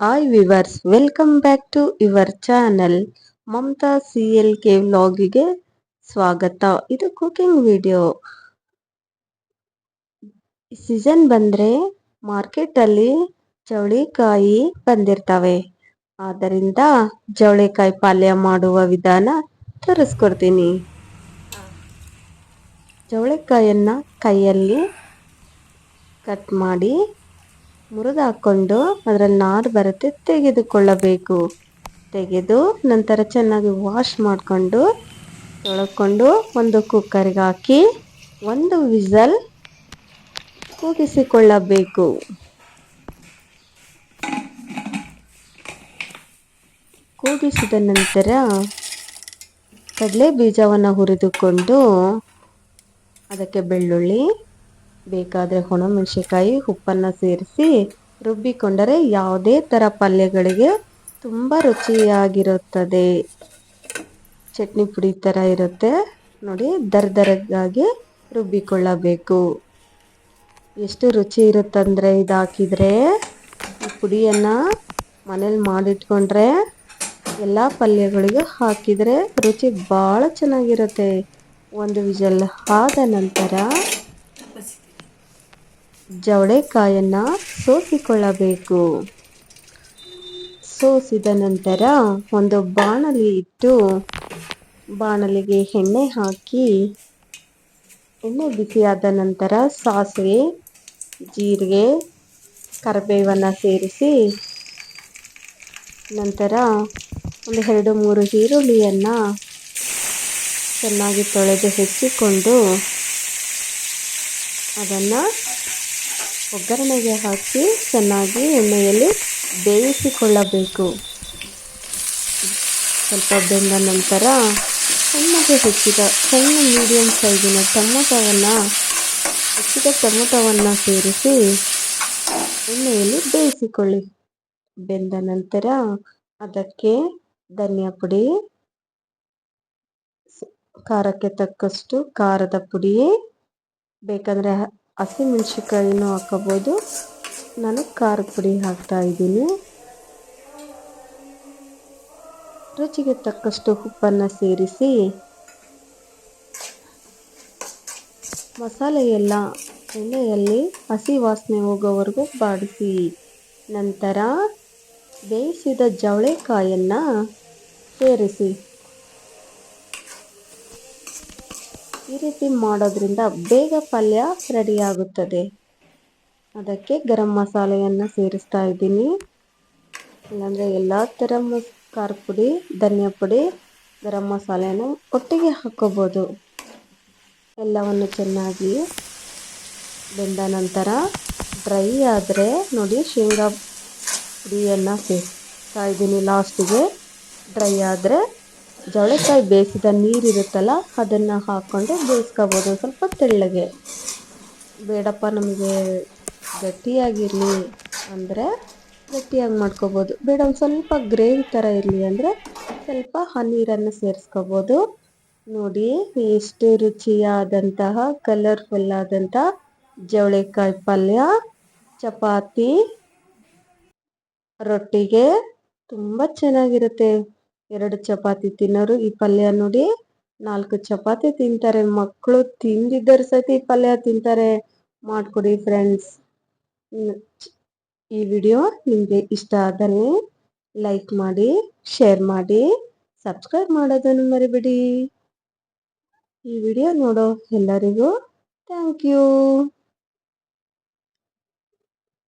Hi viewers welcome back to your channel Mamata C L K ವ್ಲಾಗಿಗೆ ಸ್ವಾಗತ ಇದು cooking video season ಬಂದರೆ ಮಾರ್ಕೆಟಲ್ಲಿ ಚವಳಿಕಾಯಿ ಬಂದಿರ್ತವೆ. ಆದ್ದರಿಂದ ಜವಳಿಕಾಯಿ ಪಾಲ್ಯ ಮಾಡುವ ವಿಧಾನ ತೋರಿಸ್ಕೊಡ್ತೀನಿ. ಜವಳಿಕಾಯನ್ನು ಕೈಯಲ್ಲಿ ಕಟ್ ಮಾಡಿ ಮುರಿದು ಹಾಕ್ಕೊಂಡು ಅದರಲ್ಲಿ ನಾರು ಬರುತ್ತೆ, ತೆಗೆದುಕೊಳ್ಳಬೇಕು. ತೆಗೆದು ನಂತರ ಚೆನ್ನಾಗಿ ವಾಶ್ ಮಾಡಿಕೊಂಡು, ತೊಳ್ಕೊಂಡು ಒಂದು ಕುಕ್ಕರ್ಗೆ ಹಾಕಿ ಒಂದು ವಿಸಲ್ ಕೂಗಿಸಿಕೊಳ್ಳಬೇಕು. ಕೂಗಿಸಿದ ನಂತರ ಕಡಲೆ ಬೀಜವನ್ನು ಹುರಿದುಕೊಂಡು ಅದಕ್ಕೆ ಬೆಳ್ಳುಳ್ಳಿ ಬೇಕಾದರೆ ಒಣಮೆಣಸಿನ್ಕಾಯಿ ಉಪ್ಪನ್ನು ಸೇರಿಸಿ ರುಬ್ಬಿಕೊಂಡರೆ ಯಾವುದೇ ಥರ ಪಲ್ಯಗಳಿಗೆ ತುಂಬ ರುಚಿಯಾಗಿರುತ್ತದೆ. ಚಟ್ನಿ ಪುಡಿ ಥರ ಇರುತ್ತೆ. ನೋಡಿ ದರ ದರಗಾಗಿ ರುಬ್ಬಿಕೊಳ್ಳಬೇಕು. ಎಷ್ಟು ರುಚಿ ಇರುತ್ತಂದರೆ ಇದು ಹಾಕಿದರೆ, ಈ ಪುಡಿಯನ್ನು ಮನೇಲಿ ಮಾಡಿಟ್ಕೊಂಡ್ರೆ ಎಲ್ಲ ಪಲ್ಯಗಳಿಗೆ ಹಾಕಿದರೆ ರುಚಿ ಭಾಳ ಚೆನ್ನಾಗಿರುತ್ತೆ. ಒಂದು ವಿಜಲ್ ಆದ ನಂತರ ಜವಳೆಕಾಯನ್ನು ಸೋಸಿಕೊಳ್ಳಬೇಕು. ಸೋಸಿದ ನಂತರ ಒಂದು ಬಾಣಲಿ ಇಟ್ಟು ಬಾಣಲಿಗೆ ಎಣ್ಣೆ ಹಾಕಿ, ಎಣ್ಣೆ ಬಿಸಿಯಾದ ನಂತರ ಸಾಸಿವೆ, ಜೀರಿಗೆ, ಕರಿಬೇವನ್ನು ಸೇರಿಸಿ, ನಂತರ ಒಂದು ಎರಡು ಮೂರು ಈರುಳ್ಳಿಯನ್ನು ಚೆನ್ನಾಗಿ ತೊಳೆದು ಹೆಚ್ಚಿಕೊಂಡು ಅದನ್ನು ಒಗ್ಗರಣೆಗೆ ಹಾಕಿ ಚೆನ್ನಾಗಿ ಎಣ್ಣೆಯಲ್ಲಿ ಬೇಯಿಸಿಕೊಳ್ಳಬೇಕು. ಸ್ವಲ್ಪ ಬೆಂದ ನಂತರ ಸಣ್ಣಗೆ ಹೆಚ್ಚಿದ ಸಣ್ಣ ಮೀಡಿಯಂ ಸೈಜಿನ ಟೊಮೊಟೊವನ್ನು, ಹೆಚ್ಚಿದ ಟೊಮೊಟೊವನ್ನು ಸೇರಿಸಿ ಎಣ್ಣೆಯಲ್ಲಿ ಬೇಯಿಸಿಕೊಳ್ಳಿ. ಬೆಂದ ನಂತರ ಅದಕ್ಕೆ ಧನಿಯಾ ಪುಡಿ, ಖಾರಕ್ಕೆ ತಕ್ಕಷ್ಟು ಖಾರದ ಪುಡಿ, ಬೇಕಂದರೆ ಹಸಿಮೆಣ್ಸಿಕಾಯಿನೂ ಹಾಕೋಬೋದು ನಾನು ಖಾರದ ಪುಡಿ ಹಾಕ್ತಾ ಇದ್ದೀನಿ. ರುಚಿಗೆ ತಕ್ಕಷ್ಟು ಉಪ್ಪನ್ನು ಸೇರಿಸಿ ಮಸಾಲೆ ಎಲ್ಲ ಎಣ್ಣೆಯಲ್ಲಿ ಹಸಿ ವಾಸನೆ ಹೋಗೋವರೆಗೂ ಬಾಡಿಸಿ. ನಂತರ ಬೇಯಿಸಿದ ಜವಳೆಕಾಯನ್ನು ಸೇರಿಸಿ. ಈ ರೀತಿ ಮಾಡೋದ್ರಿಂದ ಬೇಗ ಪಲ್ಯ ರೆಡಿಯಾಗುತ್ತದೆ. ಅದಕ್ಕೆ ಗರಂ ಮಸಾಲೆಯನ್ನು ಸೇರಿಸ್ತಾ ಇದ್ದೀನಿ. ಇಲ್ಲಾಂದರೆ ಎಲ್ಲ ಥರ ಖಾರ ಪುಡಿ, ಧನಿಯಾ ಪುಡಿ, ಗರಂ ಮಸಾಲೆಯನ್ನು ಒಟ್ಟಿಗೆ ಹಾಕೋಬೋದು. ಎಲ್ಲವನ್ನು ಚೆನ್ನಾಗಿ ಬೆಂದ ನಂತರ ಡ್ರೈ ಆದರೆ ನೋಡಿ ಶೇಂಗಾ ಪುಡಿಯನ್ನು ಸೇರಿಸ್ತಾ ಇದ್ದೀನಿ ಲಾಸ್ಟಿಗೆ. ಡ್ರೈ ಆದರೆ ಜವಳೆಕಾಯಿ ಬೇಯಿಸಿದ ನೀರಿರುತ್ತಲ್ಲ, ಅದನ್ನು ಹಾಕ್ಕೊಂಡು ಬೇಯಿಸ್ಕೋಬೋದು. ಸ್ವಲ್ಪ ತೆಳ್ಳಗೆ. ಬೇಡಪ್ಪ, ನಮಗೆ ಗಟ್ಟಿಯಾಗಿರಲಿ ಅಂದರೆ ಗಟ್ಟಿಯಾಗಿ ಮಾಡ್ಕೋಬೋದು. ಬೇಡ, ಒಂದು ಸ್ವಲ್ಪ ಗ್ರೇವಿ ಥರ ಇರಲಿ ಅಂದರೆ ಸ್ವಲ್ಪ ಆ ನೀರನ್ನು ಸೇರಿಸ್ಕೋಬೋದು. ನೋಡಿ, ಎಷ್ಟು ರುಚಿಯಾದಂತಹ ಕಲರ್ಫುಲ್ ಆದಂಥ ಜವಳಿಕಾಯಿ ಪಲ್ಯ, ಚಪಾತಿ, ರೊಟ್ಟಿಗೆ. ತುಂಬ ಚೆನ್ನಾಗಿರುತ್ತೆ. ಎರಡು ಚಪಾತಿ ತಿನ್ನೋರು ಈ ಪಲ್ಯ ನೋಡಿ ನಾಲ್ಕು ಚಪಾತಿ ತಿಂತಾರೆ. ಮಕ್ಕಳು ತಿಂದಿದ್ದರು ಸತಿ ಈ ಪಲ್ಯ ತಿಂತಾರೆ. ಮಾಡಿಕೊಡಿ ಫ್ರೆಂಡ್ಸ್ ಈ ವಿಡಿಯೋ ನಿಮಗೆ ಇಷ್ಟ ಆದಲ್ಲಿ ಲೈಕ್ ಮಾಡಿ ಶೇರ್ ಮಾಡಿ ಸಬ್ಸ್ಕ್ರೈಬ್ ಮಾಡೋದನ್ನು ಮರಿಬೇಡಿ. ಈ ವಿಡಿಯೋ ನೋಡೋ ಎಲ್ಲರಿಗೂ ಥ್ಯಾಂಕ್ ಯು